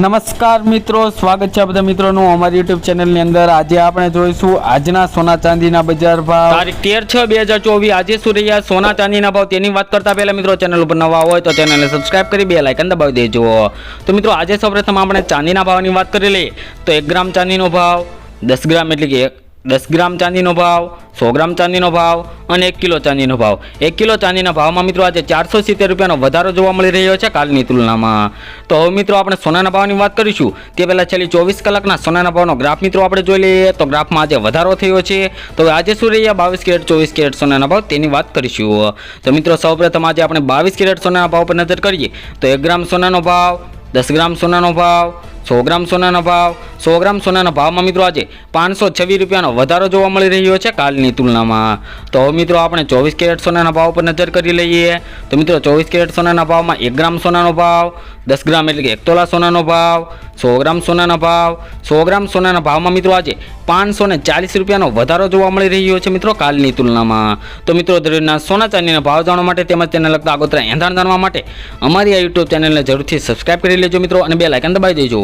નમસ્કાર મિત્રો, સ્વાગત છે બધા મિત્રોનું અમારી યુટ્યુબ ચેનલની અંદર. આજે આપણે જોઈશું આજના સોના ચાંદીના બજાર ભાવ. તારીખ તેર છ બે હજાર ચોવીસ. આજે શું રહ્યા? સોના ચાંદીના ભાવ તેની વાત કરતા પહેલા મિત્રો, ચેનલ ઉપર નવા હોય તો ચેનલને સબસ્ક્રાઇબ કરી, બે લાઇકન દબાવી દેજો. તો મિત્રો, આજે સૌપ્રથમ આપણે ચાંદીના ભાવની વાત કરી લઈએ. તો એક ગ્રામ ચાંદીનો ભાવ દસ ગ્રામ એટલે કે દસ ગ્રામ ચાંદીનો ભાવ, સો ગ્રામ ચાંદીનો ભાવ અને એક કિલો ચાંદીનો ભાવ. એક કિલો ચાંદીના ભાવમાં મિત્રો આજે ચારસો સિત્તેર રૂપિયાનો વધારો જોવા મળી રહ્યો છે કાલની તુલનામાં. તો હવે મિત્રો આપણે સોનાના ભાવની વાત કરીશું. તે પહેલાં છેલ્લી ચોવીસ કલાકના સોનાના ભાવનો ગ્રાફ મિત્રો આપણે જોઈ લઈએ. તો ગ્રાફમાં આજે વધારો થયો છે. તો આજે શું રહ્યા? બાવીસ કેરેટ, ચોવીસ કેરેટ સોનાના ભાવ તેની વાત કરીશું. તો મિત્રો સૌપ્રથમ આજે આપણે બાવીસ કેરેટ સોનાના ભાવ પર નજર કરીએ. તો એક ગ્રામ સોનાનો ભાવ, દસ ગ્રામ સોનાનો ભાવ સો ગ્રામ સોનાના ભાવ, સો ગ્રામ સોનાના ભાવમાં મિત્રો આજે પાંચસો છવ્વીસ રૂપિયાનો વધારો જોવા મળી રહ્યો છે કાલની તુલનામાં. તો મિત્રો આપણે ચોવીસ કેરેટ સોનાના ભાવ પર નજર કરી લઈએ. તો મિત્રો ચોવીસ કેરેટ સોનાના ભાવમાં એક ગ્રામ સોનાનો ભાવ, દસ ગ્રામ એટલે કે એક તોલા સોનાનો ભાવ, સો ગ્રામ સોનાના ભાવ, સો ગ્રામ સોનાના ભાવમાં મિત્રો આજે પાંચસો ને ચાલીસ રૂપિયાનો વધારો જોવા મળી રહ્યો છે મિત્રો કાલની તુલનામાં. તો મિત્રો દરરોજના સોના ચાંદીના ભાવ જાણવા માટે તેમજ તેને લગતા આગોતરા એંધાણ જાણવા માટે અમારી આ યુટ્યુબ ચેનલને જરૂરથી સબસ્ક્રાઇબ કરી લેજો મિત્રો અને બે લાઇકન દબાવી દેજો.